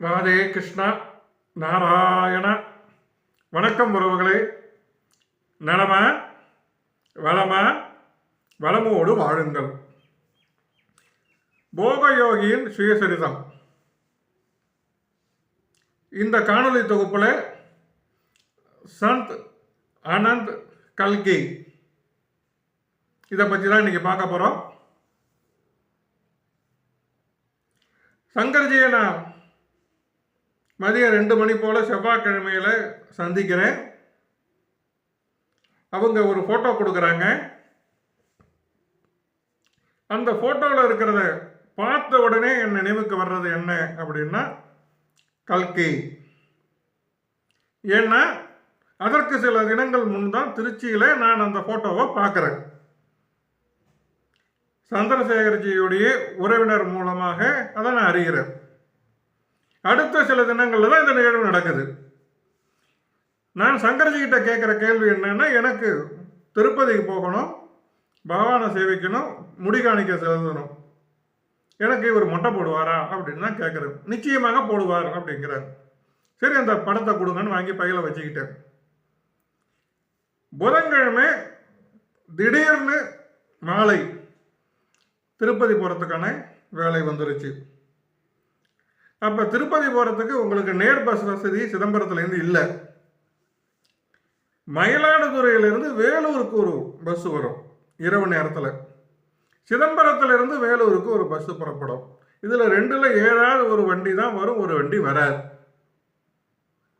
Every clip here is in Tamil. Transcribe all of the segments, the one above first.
ராதே கிருஷ்ணா நாராயண. வணக்கம் உறவுகளே. நலம? வளம? வளமோடு வாழுங்கள். போகயோகியின் சுயசரிதம். இந்த காணொலி தொகுப்பில் சந்த் அனந்த் கல்கி. இதை பற்றி தான் இன்றைக்கி பார்க்க போகிறோம் சங்கர்ஜியை நான் மதியம் ரெண்டு மணி போல் செவ்வாய்க்கிழமையில் சந்திக்கிறேன். அவங்க ஒரு ஃபோட்டோ கொடுக்குறாங்க. அந்த ஃபோட்டோவில் இருக்கிறத பார்த்த உடனே என் நினைவுக்கு வர்றது என்ன அப்படின்னா கல்கி. ஏன்னா அதற்கு சில தினங்கள் முன் தான் திருச்சியில் நான் அந்த ஃபோட்டோவை பார்க்குறேன். சந்திரசேகர்ஜியுடைய உறவினர் மூலமாக அதை நான் அறிகிறேன். அடுத்த சில தினங்களில் தான் இந்த நிகழ்வு நடக்குது. நான் சங்கர்ஜி கிட்ட கேட்குற கேள்வி என்னன்னா எனக்கு திருப்பதிக்கு போகணும் பகவானை சேவிக்கணும் முடி காணிக்க செலுத்தணும். எனக்கு இவர் மொட்டை போடுவாரா அப்படின்னு தான் கேட்குறேன். நிச்சயமாக போடுவார் அப்படிங்கிறார். சரி அந்த படத்தை கொடுங்கன்னு வாங்கி பையில வச்சுக்கிட்டேன். புதன்கிழமை திடீர்னு மாலை. திருப்பதி போகிறதுக்கான வேலை வந்துருச்சு. அப்போ திருப்பதி போகிறதுக்கு உங்களுக்கு நேர் பஸ் வசதி சிதம்பரத்துலேருந்து இல்லை. மயிலாடுதுறையிலேருந்து வேலூருக்கு ஒரு பஸ் வரும் இரவு நேரத்தில். சிதம்பரத்திலிருந்து வேலூருக்கு ஒரு பஸ் புறப்படும். இதில் ரெண்டில் ஏதாவது ஒரு வண்டி தான் வரும் ஒரு வண்டி வராது.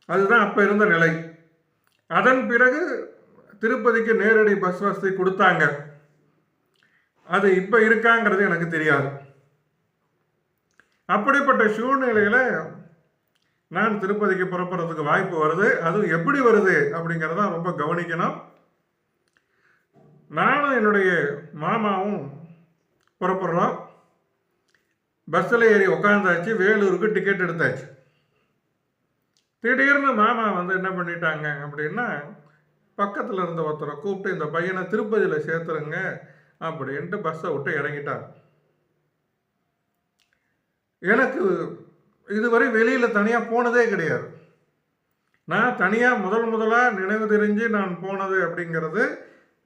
அதுதான் அப்போ இருந்த நிலை. அதன் பிறகு திருப்பதிக்கு நேரடி பஸ் வசதி கொடுத்தாங்க. அது இப்போ இருக்காங்கிறது எனக்கு தெரியாது. அப்படிப்பட்ட சூழ்நிலையில் நான் திருப்பதிக்கு புறப்படுறதுக்கு வாய்ப்பு வருது. அது எப்படி வருது அப்படிங்கிறத ரொம்ப கவனிக்கணும். நானும் என்னுடைய மாமாவும் புறப்படுறோம். பஸ்ஸில் ஏறி உட்காந்தாச்சு வேலூருக்கு டிக்கெட் எடுத்தாச்சு. திடீர்னு மாமா வந்து என்ன பண்ணிட்டாங்க அப்படின்னா பக்கத்தில் இருந்த ஒருத்தரை கூப்பிட்டு இந்த பையனை திருப்பதியில் சேர்த்துருங்க அப்படின்ட்டு பஸ்ஸை விட்டு இறங்கிட்டாங்க. எனக்கு இதுவரை வெளியில் தனியாக போனதே கிடையாது. நான் தனியாக முதல் முதலாக நினைவு தெரிஞ்சு நான் போனது அப்படிங்கிறது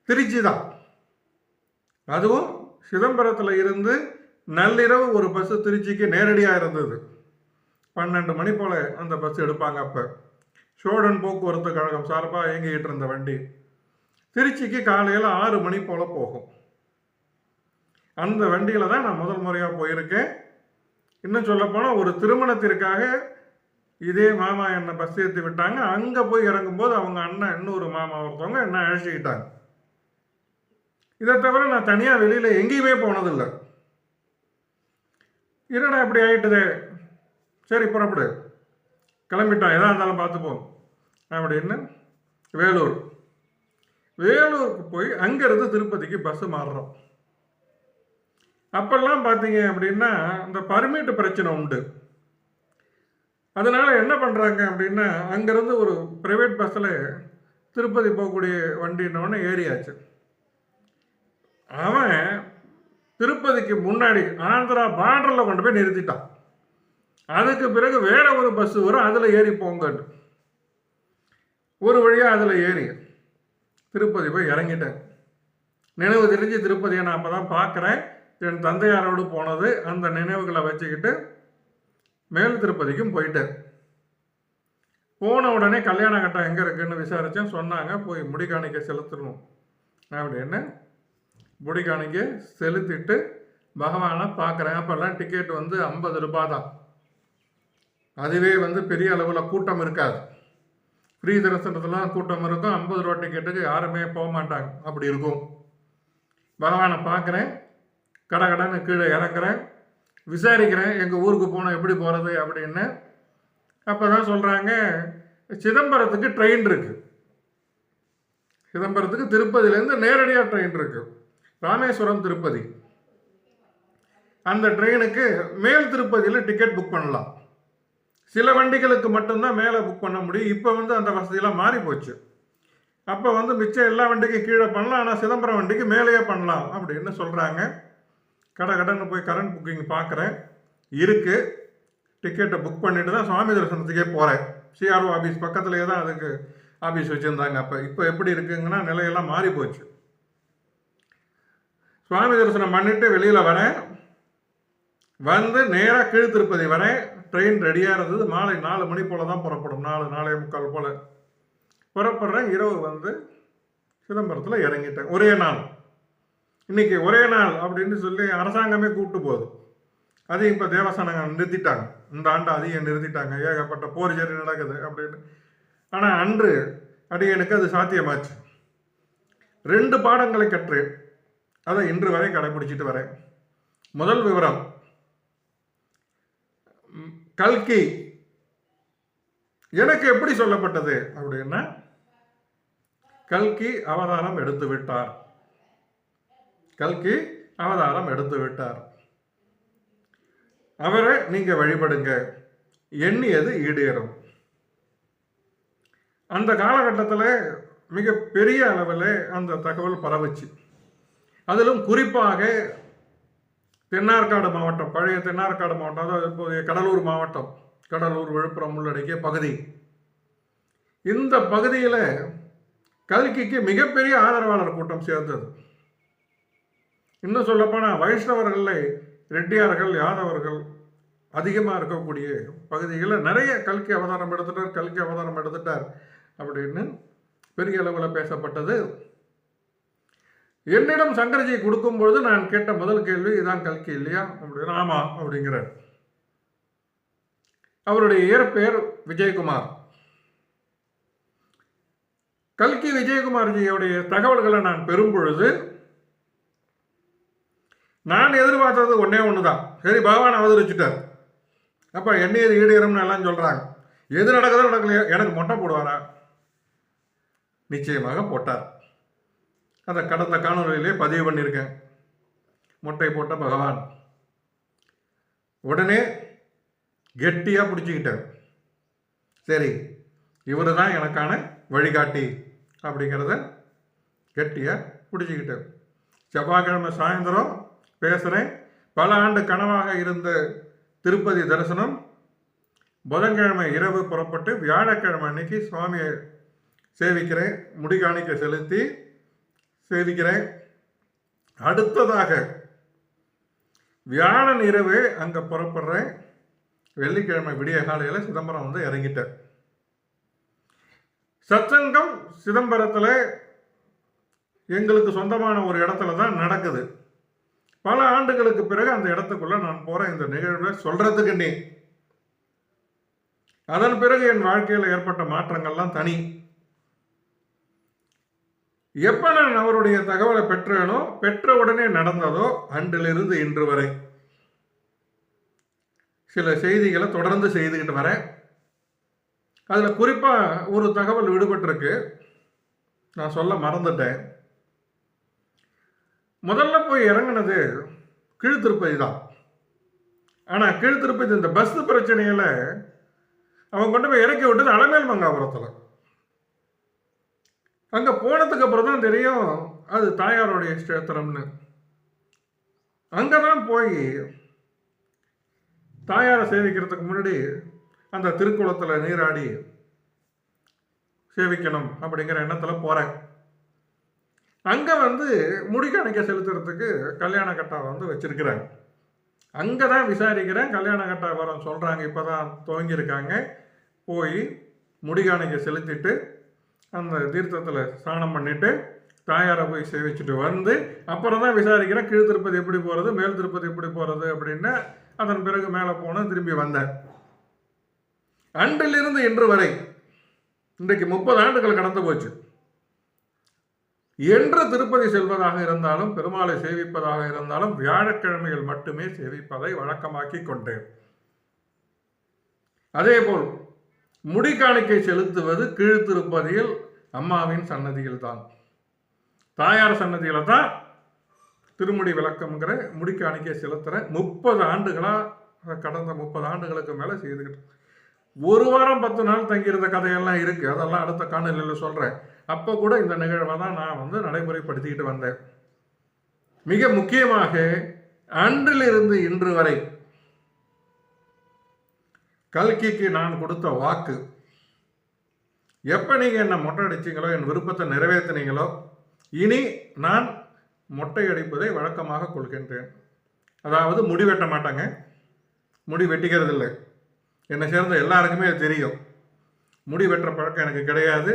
திருச்சி தான் அதுவும் சிதம்பரத்தில் இருந்து நள்ளிரவு ஒரு பஸ்ஸு திருச்சிக்கு நேரடியாக இருந்தது. பன்னெண்டு மணி போல் அந்த பஸ் எடுப்பாங்க அப்போ. சோழன் போக்குவரத்து கழகம் சார்பாக இயங்கிக்கிட்டு இருந்த வண்டி. திருச்சிக்கு காலையில் ஆறு மணி போல் போகும். அந்த வண்டியில் தான் நான் முதல் முறையாக போயிருக்கேன். இன்னும் சொல்லப்போனால் ஒரு திருமணத்திற்காக இதே மாமா என்னை பஸ் ஏற்றி விட்டாங்க. அங்கே போய் இறங்கும்போது அவங்க அண்ணன் இன்னொரு மாமா ஒருத்தவங்க என்ன அழைச்சிக்கிட்டாங்க. இதை தவிர நான் தனியாக வெளியில் எங்கேயுமே போனதில்லை. என்னடா இப்படி ஆயிட்டுதே? சரி புறப்படு. கிளம்பிட்டான் எதாக இருந்தாலும் பார்த்துப்போம். அப்படின்னு வேலூர். வேலூருக்கு போய் அங்கேருந்து திருப்பதிக்கு பஸ்ஸு மாறுறோம். அப்பெல்லாம் பார்த்தீங்க அப்படின்னா இந்த பர்மிட் பிரச்சனை உண்டு. அதனால் என்ன பண்ணுறாங்க அப்படின்னா அங்கேருந்து ஒரு ப்ரைவேட் பஸ்ஸில் திருப்பதி போகக்கூடிய வண்டின்னொடனே ஏறியாச்சு. அவன் திருப்பதிக்கு முன்னாடி ஆந்திரா பார்டரில் கொண்டு போய் நிறுத்திட்டான். அதுக்கு பிறகு வேற ஒரு பஸ் வரும் அதில் ஏறி போங்கன்னு. ஒரு வழியாக அதில் ஏறி திருப்பதி போய் இறங்கிட்டேன். நினைவு தெரிஞ்சு திருப்பதியை நான் அப்போ தான் பார்க்குறேன். என் தந்தையாரோடு போனது அந்த நினைவுகளை வச்சுக்கிட்டு மேல் திருப்பதிக்கும் போயிட்டேன். போன உடனே கல்யாண கட்டம் எங்கே இருக்குன்னு விசாரித்தேன் சொன்னாங்க போய் முடிகாணிக்க செலுத்தணும். அப்படின்னு முடிகாணிக்க செலுத்திட்டு பகவானை பார்க்குறேன். அப்போல்லாம் டிக்கெட் வந்து ஐம்பது ரூபாய் தான். அதுவே வந்து பெரிய அளவில் கூட்டம் இருக்காது. ஃப்ரீ தரிசனத்துலாம் கூட்டம் இருக்கும். ஐம்பது ரூபா டிக்கெட்டுக்கு யாருமே போக மாட்டாங்க. அப்படி இருக்கும். பகவானை பார்க்குறேன். கடகடன்னு கீழே இறக்குறேன் விசாரிக்கிறேன் எங்கள் ஊருக்கு போனால் எப்படி போகிறது அப்படின்னு. அப்போ தான் சொல்கிறாங்க சிதம்பரத்துக்கு ட்ரெயின் இருக்குது சிதம்பரத்துக்கு திருப்பதியிலேருந்து நேரடியாக ட்ரெயின் இருக்குது ராமேஸ்வரம் திருப்பதி. அந்த ட்ரெயினுக்கு மேல் திருப்பதியில் டிக்கெட் புக் பண்ணலாம். சில வண்டிகளுக்கு மட்டும்தான் மேலே புக் பண்ண முடியும். இப்போ வந்து அந்த வசதியெல்லாம் மாறி போச்சு. அப்போ வந்து மிச்சம் எல்லா வண்டிக்கும் கீழே பண்ணலாம் ஆனால் சிதம்பரம் வண்டிக்கு மேலேயே பண்ணலாம் அப்படின்னு சொல்கிறாங்க கடை கடன் போய் கரண்ட் புக்கிங் பார்க்குறேன் இருக்குது டிக்கெட்டை புக் பண்ணிட்டு தான் சுவாமி தரிசனத்துக்கே போகிறேன் சிஆர்ஓ ஆஃபீஸ் பக்கத்துலேயே தான் அதுக்கு ஆஃபீஸ் வச்சுருந்தாங்க. அப்போ இப்போ எப்படி இருக்குங்கன்னா நிலையெல்லாம் மாறி போச்சு. சுவாமி தரிசனம் பண்ணிட்டு வெளியில் வரேன். வந்து நேராக கீழ் திருப்பதி வரேன் ட்ரெயின் ரெடியாக இருந்தது. மாலை நாலு மணி போல் தான் புறப்படும். நாலு நாலே முக்கால் போல். புறப்படுறேன். இரவு வந்து சிதம்பரத்தில் இறங்கிட்டேன். ஒரே நாள். இன்னைக்கு ஒரே நாள் அப்படின்னு சொல்லி அரசாங்கமே கூப்பிட்டு போகுது. அதையும் இப்போ தேவசானங்க நிறுத்திட்டாங்க. இந்த ஆண்டு அதையும் நிறுத்திட்டாங்க. ஏகப்பட்ட போர் சரி நடக்குது அப்படின்னு. ஆனால் அன்று அடியனுக்கு அது சாத்தியமாச்சு. ரெண்டு பாடங்களை கற்று அதை இன்று வரை கடைபிடிச்சிட்டு வரேன். முதல் விவரம் கல்கி. எனக்கு எப்படி சொல்லப்பட்டது அப்படின்னா கல்கி அவதாரம் எடுத்து விட்டார் கல்கி அவதாரம் எடுத்து விட்டார். அவரை நீங்க வழிபடுங்க. எண்ணியது ஈடேறும். அந்த காலகட்டத்தில் மிக பெரிய அளவில் அந்த தகவல் பரவுச்சு. அதிலும் குறிப்பாக தென்னார்காடு மாவட்டம் பழைய தென்னார்காடு மாவட்டம் அதாவது இப்போதைய கடலூர் மாவட்டம் கடலூர் விழுப்புரம் உள்ளடக்கிய பகுதி. இந்த பகுதியில் கல்கிக்கு மிகப்பெரிய ஆதரவாளர் கூட்டம் சேர்ந்தது. இன்னும் சொல்லப்போனால் வைஷ்ணவர்களில் ரெட்டியார்கள் யாதவர்கள் அதிகமாக இருக்கக்கூடிய பகுதிகளில் நிறைய கல்கி அவதாரம் எடுத்துட்டார் கல்கி அவதாரம் எடுத்துட்டார் அப்படின்னு பெரிய அளவில் பேசப்பட்டது. என்னிடம் சங்கரஜி கொடுக்கும்பொழுது நான் கேட்ட முதல் கேள்வி இதான் கல்கி இல்லையா? அப்படின்னு ஆமாம் அப்படிங்கிறார். அவருடைய இயற்பெயர் விஜயகுமார். கல்கி விஜயகுமார்ஜியோடைய தகவல்களை நான் பெறும் பொழுது நான் எதிர்பார்த்தது ஒன்றே ஒன்று தான் சரி பகவான் அவதரிச்சுட்டார். அப்போ எண்ணெயர் ஈடேறும்னு எல்லாம் சொல்கிறாங்க எது நடக்குதோ நடக்கலையோ எனக்கு மொட்டை போடுவாரா? நிச்சயமாக போட்டார். அதை கடந்த காணொலியிலே பதிவு பண்ணியிருக்கேன். மொட்டை போட்ட பகவான். உடனே கெட்டியாக பிடிச்சிக்கிட்டார். சரி இவர் தான் எனக்கான வழிகாட்டி அப்படிங்கிறத கெட்டியாக பிடிச்சிக்கிட்டார். செவ்வாய்க்கிழமை சாயந்தரம் பேசுகிறேன் பல ஆண்டு கனவாக இருந்த திருப்பதி தரிசனம் புதன்கிழமை இரவு புறப்பட்டு வியாழக்கிழமை அன்னைக்கு சுவாமியை சேவிக்கிறேன் முடிகாணிக்க செலுத்தி சேவிக்கிறேன். அடுத்ததாக வியாழன் இரவு அங்கே புறப்படுறேன். வெள்ளிக்கிழமை விடிய காலையில் சிதம்பரம் வந்து இறங்கிட்டேன். சத்சங்கம் சிதம்பரத்தில் எங்களுக்கு சொந்தமான ஒரு இடத்துல தான் நடக்குது. பல ஆண்டுகளுக்கு பிறகு அந்த இடத்துக்குள்ள நான் போறேன். இந்த நிகழ்வை சொல்றதுக்கு நீ. அதன் பிறகு என் வாழ்க்கையில் ஏற்பட்ட மாற்றங்கள்லாம் தனி. எப்ப நான் அவருடைய தகவலை பெற்றேனோ பெற்ற உடனே நடந்ததோ அன்றிலிருந்து இன்று வரை. சில செய்திகளை தொடர்ந்து செய்துக்கிட்டு வரேன். அதில் குறிப்பாக ஒரு தகவல் விடுபட்டிருக்கு. நான் சொல்ல மறந்துட்டேன். முதல்ல போய் இறங்குனது கீழ்த்திருப்பதி தான். ஆனால் கீழ்த்திருப்பதி இந்த பஸ் பிரச்சனையில் அவன் கொண்டு போய் இறக்கி விட்டது அலமேல் மங்காபுரத்தில். அங்கே போனதுக்கு அப்புறம் தான் தெரியும் அது தாயாருடைய கஷேத்திரம்னு அங்கே தான் போய் தாயாரை சேவிக்கிறதுக்கு முன்னாடி அந்த திருக்குளத்தில் நீராடி சேவிக்கணும் அப்படிங்கிற எண்ணத்தில் போகிறேன் அங்கே வந்து முடிக்கணிக்க செலுத்துறதுக்கு கல்யாண கட்டாவை வந்து வச்சுருக்கிறாங்க. அங்கே தான் விசாரிக்கிறேன் கல்யாண கட்டா வரம் சொல்கிறாங்க இப்போ தான் துவங்கியிருக்காங்க. போய் முடிகாணிக்க செலுத்திட்டு அந்த தீர்த்தத்தில் ஸ்நானம் பண்ணிவிட்டு தாயாரை போய் சேவிச்சுட்டு வந்து அப்புறம் தான் விசாரிக்கிறேன் கீழ் திருப்பதி எப்படி போகிறது மேல் திருப்பதி எப்படி போகிறது அப்படின்னு அதன் பிறகு மேலே போனேன் திரும்பி வந்தேன். அன்றிலிருந்து இன்று வரை இன்றைக்கு முப்பது ஆண்டுகள் கடந்து போச்சு. என்று திருப்பதி செல்வதாக இருந்தாலும் பெருமாளை சேவிப்பதாக இருந்தாலும் வியாழக்கிழமைகள் மட்டுமே சேவிப்பதை வழக்கமாக்கி கொண்டேன். அதேபோல் முடிக்காணிக்கை செலுத்துவது கீழ் திருப்பதியில் அம்மாவின் சன்னதியில் தான் தாயார் சன்னதியில் தான் திருமுடி விளக்கம்ங்கிற முடிக்காணிக்கை செலுத்துகிறேன் முப்பது ஆண்டுகளாக கடந்த முப்பது ஆண்டுகளுக்கு மேலே செய்துக்கிட்டு ஒரு வாரம் பத்து நாள் தங்கியிருந்த கதையெல்லாம் இருக்குது அதெல்லாம் அடுத்த காணொலியில் சொல்கிறேன் அப்போ கூட இந்த நிகழ்வை தான் நான் வந்து நடைமுறைப்படுத்திக்கிட்டு வந்தேன். மிக முக்கியமாக அன்றிலிருந்து இன்று வரை கல்கிக்கு நான் கொடுத்த வாக்கு எப்போ நீங்கள் என்னை மொட்டை அடிச்சிங்களோ என் விருப்பத்தை நிறைவேற்றினீங்களோ இனி நான் மொட்டை அடிப்பதை வழக்கமாக கொள்கின்றேன். அதாவது முடி வெட்ட மாட்டாங்க. முடி வெட்டிக்கிறது இல்லை. என்னை சேர்ந்த எல்லாருக்குமே அது தெரியும். முடி வெட்டுற பழக்கம் எனக்கு கிடையாது.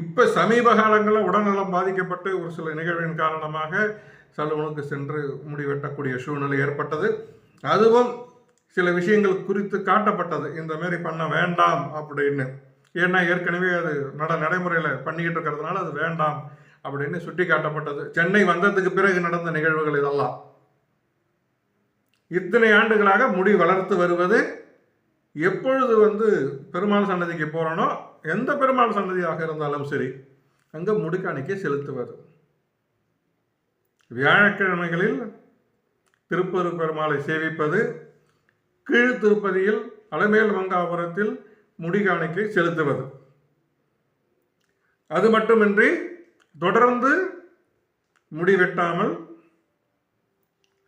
இப்போ சமீப காலங்களில் உடல்நலம் பாதிக்கப்பட்டு ஒரு சில நிகழ்வின் காரணமாக சலூனுக்கு சென்று முடி வெட்டக்கூடிய சூழ்நிலை ஏற்பட்டது. அதுவும் சில விஷயங்கள் குறித்து காட்டப்பட்டது. இந்த மாரி பண்ண வேண்டாம் அப்படின்னு. ஏன்னா ஏற்கனவே அது நட நடைமுறையில் பண்ணிக்கிட்டு இருக்கிறதுனால அது வேண்டாம் அப்படின்னு சுட்டி காட்டப்பட்டது சென்னை வந்ததுக்கு பிறகு நடந்த நிகழ்வுகள் இதெல்லாம். இத்தனை ஆண்டுகளாக முடி வளர்த்து வருவது எப்பொழுது வந்து பெருமாள் சன்னதிக்கு போகிறோனோ எந்த பெருமாள் சன்னதியாக இருந்தாலும் சரி அங்கே முடிக்காணிக்கை செலுத்துவது வியாழக்கிழமைகளில் திருப்பூர் பெருமாளை சேவிப்பது கீழ் திருப்பதியில் அலமேல் மங்காபுரத்தில் முடிகாணிக்கை செலுத்துவது அது மட்டுமின்றி தொடர்ந்து முடி வெட்டாமல்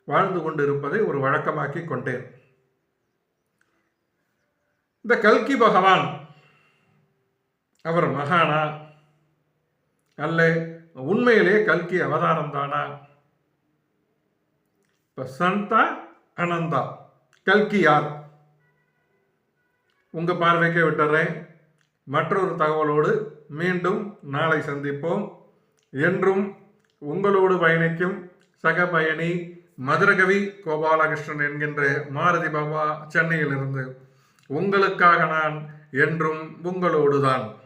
வாழ்ந்து கொண்டிருப்பதை ஒரு வழக்கமாக்கி கொண்டேன். இந்த கல்கி பகவான் அவர் மகானா? அல்ல உண்மையிலே கல்கி அவதாரம் தானா? இப்ப சந்தா அனந்தா. கல்கி யார்? உங்க பார்வைக்கே விட்டுறேன். மற்றொரு தகவலோடு மீண்டும் நாளை சந்திப்போம். என்றும் உங்களோடு பயணிக்கும் சக பயணி மதுரகவி கோபாலகிருஷ்ணன் என்கின்ற மாருதி பாபா சென்னையிலிருந்து. உங்களுக்காக நான் என்றும் உங்களோடுதான்.